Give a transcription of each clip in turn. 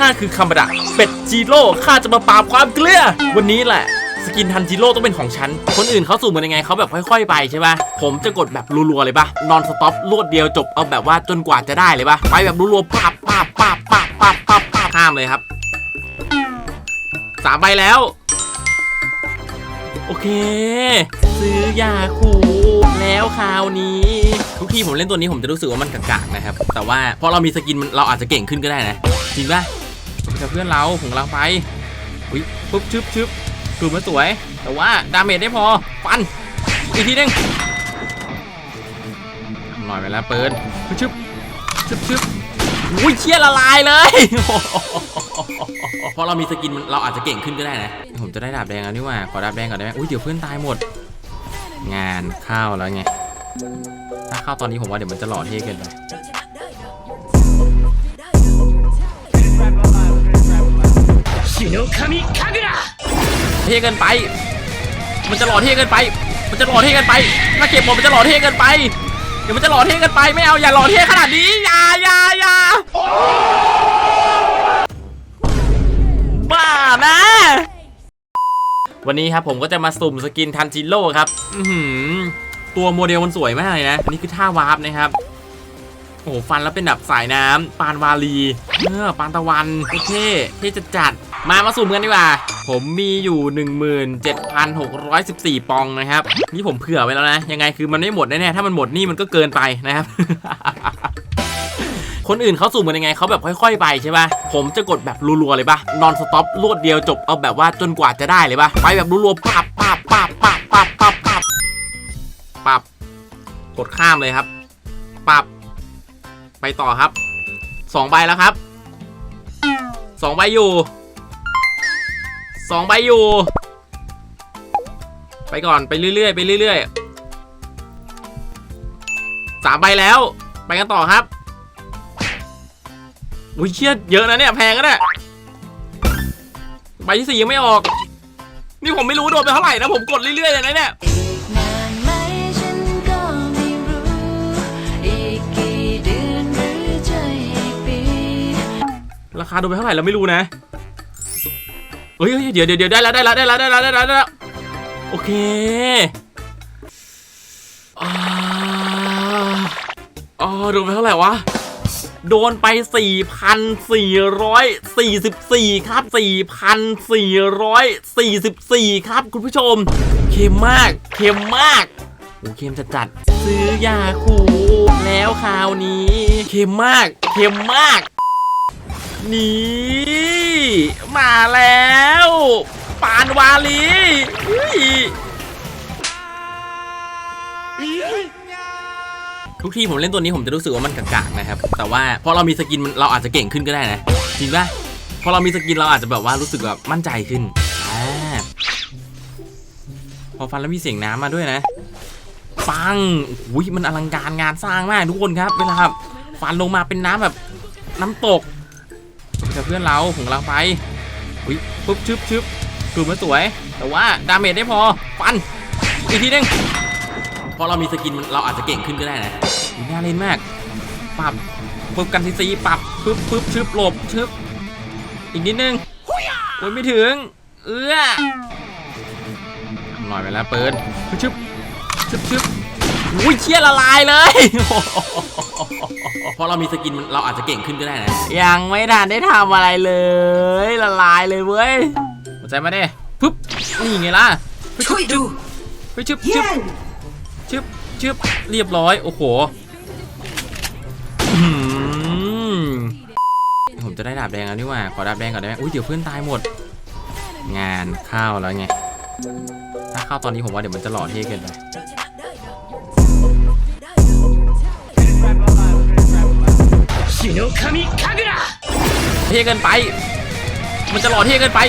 ข้าคือคัมบดะเป็ดจีโร่ข้าจะมาปราบความเกลียวันนี้แหละ สกินทันจิโร่ต้องเป็นของฉัน คนอื่นเขาสุ่มันยังไงเขาแบบค่อยๆ ไปใช่ปะผมจะกดแบบรัวๆเลยปะนอนสต็อปรวดเดียวจบเอาแบบว่าจนกว่าจะได้เลยปะไปแบบรัวๆปับปับปับปับปับปับปับข้ามเลยครับสามใบแล้ว โอเค ซื้อยาคูแล้วคราวนี้ ทุกทีผมเล่นตัวนี้ผมจะรู้สึกว่ามันกากๆนะครับ แต่ว่าพอเรามีสกินมันเราอาจจะเก่งขึ้นก็ได้นะ จริงปะ ผมจะเพื่อนเราผมกำลังไปอุ้ยปุ๊บชึบชึบกลุ่มมันสวย แต่ว่าดาเมจได้พอฟันอีกทีหนึงหน่อยไปแล้วเปิดชึบชึบชึบอุ้ยเชี่ยละลายเลยเพอเรามีสกินเราอาจจะเก่งขึ้นก็ได้นะ ผมจะได้ดาบแดงแล้วนี่หว่าขอดาบแดงก่อนได้ไหมอุ้ยเดี๋ยวเพื่อนตายหมด งานเข้าแล้วไงถ้าเข้าตอนนี้ผมว่าเดี๋ยวมันจะหล่อเท่เกินไป เท่เกินไป มันจะหล่อเท่เกินไป มันจะหล่อเท่เกินไปถ้าเก็บหมดมันจะหล่อเท่เกินไป เดี๋ยวมันจะหล่อเท่เกินไป ไม่เอาอย่าหล่อเท่ขนาดนี้อย่าอย่าอย่าบ้านะ วันนี้ครับผมก็จะมาสุ่มสกินทันจิโร่ครับ อืตัวโมเดลมันสวยมากเลยนะ อันนี้คือท่าวาร์ปนะครับ โอ้โหฟันแล้วเป็นแบบสายน้ำปานวาลี เออปานตะวันโอเคเท่จะจัด มามาสุ่มกันดีกว่า ผมมีอยู่ 17,614 ปองนะครับ นี่ผมเผื่อไว้แล้วนะ ยังไงคือมันไม่หมดแน่ๆถ้ามันหมดนี่มันก็เกินไปนะครับ คนอื่นเขาสุ่มกันยังไงเขาแบบค่อย ๆ ไปใช่ปะผมจะกดแบบรัวๆเลยปะนอนสต็อปรวดเดียวจบเอาแบบว่าจนกว่าจะได้เลยปะไปแบบรัวๆปับปับปับปับปับปับปับปับกดข้ามเลยครับปับไปต่อครับสองใบแล้วครับสองใบอยู่ สองใบอยู่ ไปก่อนไปเรื่อยๆไปเรื่อยๆสามใบแล้ว ไปกันต่อครับอุ้ยเชี่ยเยอะนะเนี่ยแพงก็เนี่ยใบที่สี่ยังไม่ออก นี่ผมไม่รู้โดนไปเท่าไหร่นะผมกดเรื่อยๆเลยนะเนี่ยนานไหมฉันก็ไม่รู้อีกกี่เดือนหรือจะอีกปีราคาโดนไปเท่าไหร่เราไม่รู้นะ เฮ้ยเดี๋ยวเดี๋ยวได้แล้วได้แล้วได้แล้วได้แล้วได้แล้วได้ล้วโอเคอ่าอ๋อโดนไปเท่าไหร่วะ โดนไป 4,444 ครับ 4,444 ครับ คุณผู้ชม เค็มมาก เค็มมากโอ้เค็มจะจัดซื้อยาคูแล้วคราวนี้ เค็มมาก เค็มมาก นี่ มาแล้ว ปานวาลีทุกทีผมเล่นตัวนี้ผมจะรู้สึกว่ามันกากๆนะครับ แต่ว่าพอเรามีสกินเราอาจจะเก่งขึ้นก็ได้นะ จริงปะพอเรามีสกินเราอาจจะแบบว่ารู้สึกแบบมั่นใจขึ้นอพอฟันแล้วมีเสียงน้ำมาด้วยนะปังอุ้ยมันอลังการงานสร้างมากทุกคนครับ เวลาฟันลงมาเป็นน้ำแบบน้ำตก กับเพื่อนเราผมกำลังไปอุ้ยปุ๊บชึบชึบกลุ่มมันสวย แต่ว่าดาเมจได้พอฟันอีกทีนึงพอเรามีสกินเราอาจจะเก่งขึ้นก็ได้นะน่าเล่นมากปรับปุ๊บกันซีซีปรับปุ๊บปุ๊บชึบหลบชึบอีกนิดนึงโอ้ยไม่ถึง เอื้อหน่อยไปแล้วเปิดชึบชึบชึบ อุ้ยเชี่ยละลายเลยพอเรามีสกินมันเราอาจจะเก่งขึ้นก็ได้นะ ยังไม่ทันได้ทำอะไรเลย ละลายเลยเว้ยหัวใจมาเด้ปึ๊บนี่ไงล่ะปึ๊บชึบชึบปึ๊บชึบชึบชึบชึบเรียบร้อย โอ้โหอื้อหือผมจะได้ดาบแดงแล้วนี่หว่า ขอดาบแดงก่อนได้ไหมอุ้ยเดี๋ยวเพื่อนตายหมด งานเข้าแล้วไง ถ้าเข้าตอนนี้ผมว่าเดี๋ยวมันจะหล่อเท่เกินไป เท่เกินไป มันจะหล่อเท่เกินไป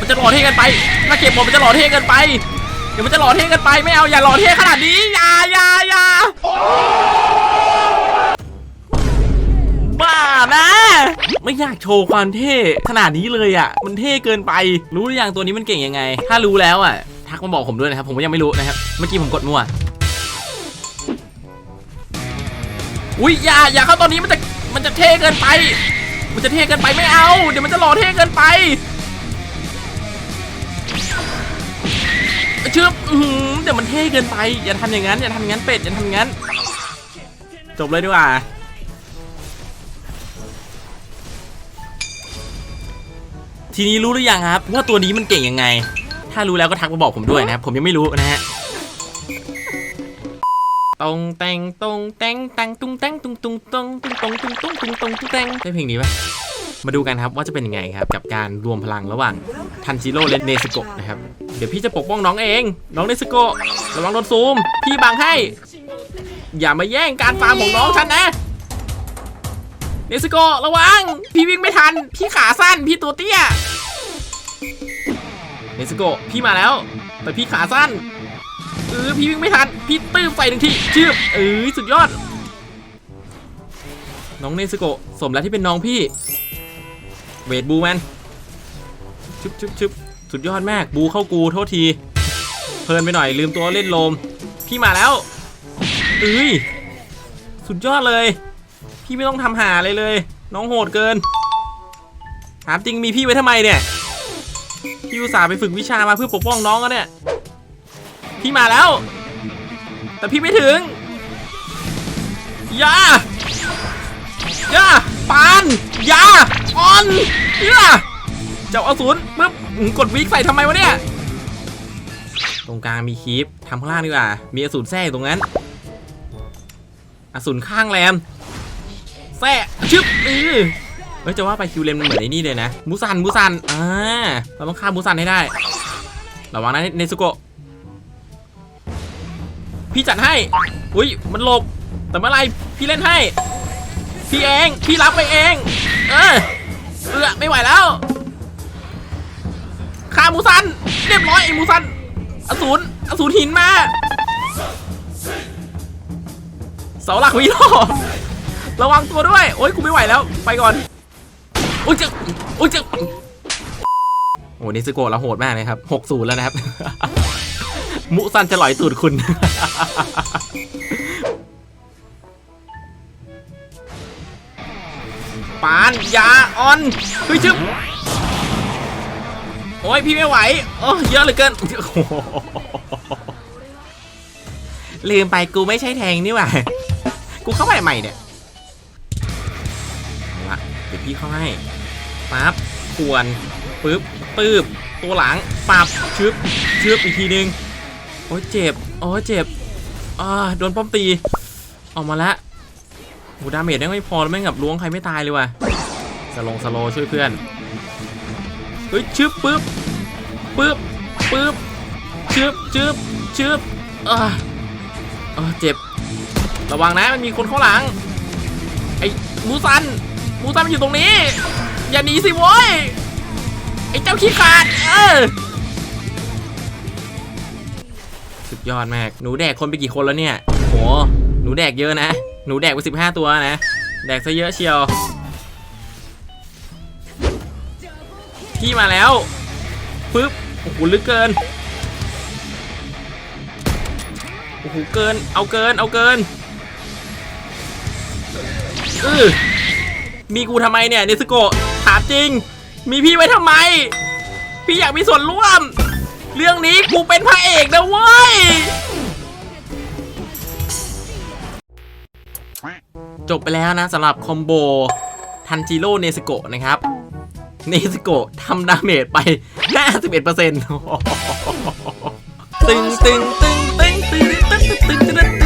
มันจะหล่อเท่เกินไปถ้าเก็บหมดมันจะหล่อเท่เกินไป เดี๋ยวมันจะหล่อเท่เกินไป ไม่เอาอย่าหล่อเท่ขนาดนี้อย่าอย่าอย่าบ้านะ ไม่อยากโชว์ความเท่ขนาดนี้เลยอะ มันเท่เกินไป รู้หรือยังตัวนี้มันเก่งยังไง ถ้ารู้แล้วอะ ทักมาบอกผมด้วยนะครับ ผมก็ยังไม่รู้นะครับ เมื่อกี้ผมกดมั่ว อุ้ยอย่าอย่าเข้าตอนนี้มันจะ มันจะเท่เกินไป มันจะเท่เกินไปไม่เอา เดี๋ยวมันจะหล่อเท่เกินไปชึบอื้อหือเดี๋ยวมันเท่เกินไปอย่าทำอย่างนั้นอย่าทำอย่างนั้นเป็ดอย่าทำอย่างนั้น จบเลยดีกว่าทีนี้รู้หรือยังครับว่าตัวนี้มันเก่งยังไง ถ้ารู้แล้วก็ทักมาบอกผมด้วยนะครับ ผมยังไม่รู้นะฮะ ตรงแตงตรงแตงแตงตุ้งแตงตุ้งตุ้งตงตุ้งตงตุ้งตุ้งตุ้งตงตุ้งแตงได้เพลงนี้ปะมมาดูกันครับว่าจะเป็นยังไงครับ กับการรวมพลังระหว่างทันจิโร่และเนสโกะนะครับ เดี๋ยวพี่จะปกป้องน้องเอง น้องเนสโกะระวังโดนซูม พี่บังให้ อย่ามาแย่งการฟาร์มของน้องฉันนะเนสโกะระวัง พี่วิ่งไม่ทัน พี่ขาสั้น พี่ตัวเตี้ยเนสโกะพี่มาแล้ว แต่พี่ขาสั้น ออพี่วิ่งไม่ทันพี่ตื้มใส่หนึ่งทีชืบเออสุดยอด น้องเนสโกะสมแล้วที่เป็นน้องพี่ เวทบูแมนชึบชึบชึบสุดยอดมากบูเข้ากูโทษที เพลินไปหน่อยลืมตัวเล่นลม พี่มาแล้วเอ้ยสุดยอดเลย พี่ไม่ต้องทำหาอะไรเลย น้องโหดเกินถามจริงมีพี่ไว้ทำไมเนี่ยพี่อุตส่าห์ไปฝึกวิชามาเพื่อปกป้องน้องก็เนี่ย พี่มาแล้ว แต่พี่ไม่ถึงย่าย่าปานย่าออนอย่าเจ้าอสูรปึ๊บอื้อกดวิกใส่ทำไมวะเนี่ย ตรงกลางมีคีปทำข้างล่างดีกว่า มีอสูรแทรกตรงนั้น อสูรข้างแรมแทรกชึบเออเฮ้ยจะว่าไปคิวเลนมันเหมือนไอ้นี่เลยนะ มูซัน มูซัน อ่า เราต้องฆ่ามูซันให้ได้ ระวังนะเนซุโกะ พี่จัดให้ อุ้ยมันหลบ แต่เมื่อไรพี่เล่นให้ พี่เอง พี่รับไปเอง เออเออไม่ไหวแล้วฆ่ามูซัน เรียบร้อยไอ้มูซัน อสูร อสูรหินมา เสาหลักวีโร่ระวังตัวด้วย โอ๊ยกูไม่ไหวแล้ว ไปก่อน อุ้ยจะอุ้ยจะโอ้นิสโกะเราโหดมากเลยครับหกศูนย์แล้วนะครับ มุซันจะหลอยตูดคุณ ปานยาออนเฮ้ยชึบโอ้ยพี่ไม่ไหวโอ้เยอะเหลือเกินลืมไปกูไม่ใช่แทงนี่หว่ากูเข้าไปใหม่เนี่ยละเดี๋ยวพี่เข้าให้ปั๊บควนปึ๊บปืบตัวหลังปับชึบชึบอีกทีนึง โอ้ยเจ็บโอ้ยเจ็บอ่าโดนป้อมตี ออกมาแล้วโหดาเมจยังไม่พอแล้วแม่งับล้วงใครไม่ตายเลยว่ะสโลงสโลช่วยเพื่อนเฮ้ยชึบปึ๊บปึ๊บปึ๊บชึบชึบชึบอ่าอ่าเจ็บ ระวังนะมันมีคนข้าหลัง ไอ้มูซันมูซันมันอยู่ตรงนี้ อย่าหนีสิโว้ยไอ้เจ้าขี้ขาดเออ ยอดมาก หนูแดกคนไปกี่คนแล้วเนี่ยโหหนูแดกเยอะนะ หนูแดกไปสิบห้าตัวนะ แดกซะเยอะเชียว พี่มาแล้วปึ๊บ โอ้โห ลึกเกิน โอ้โห เกิน เอาเกิน เอาเกินเออมีกูทำไมเนี่ย เนสโกะถามจริง มีพี่ไว้ทำไม พี่อยากมีส่วนร่วม เรื่องนี้กูเป็นพระเอกนะเว้ย จบไปแล้วนะสำหรับคอมโบทันจิโร่เนสโกะนะครับ เนสโกะทำดาเมจไป 51%ตึงตึงตึง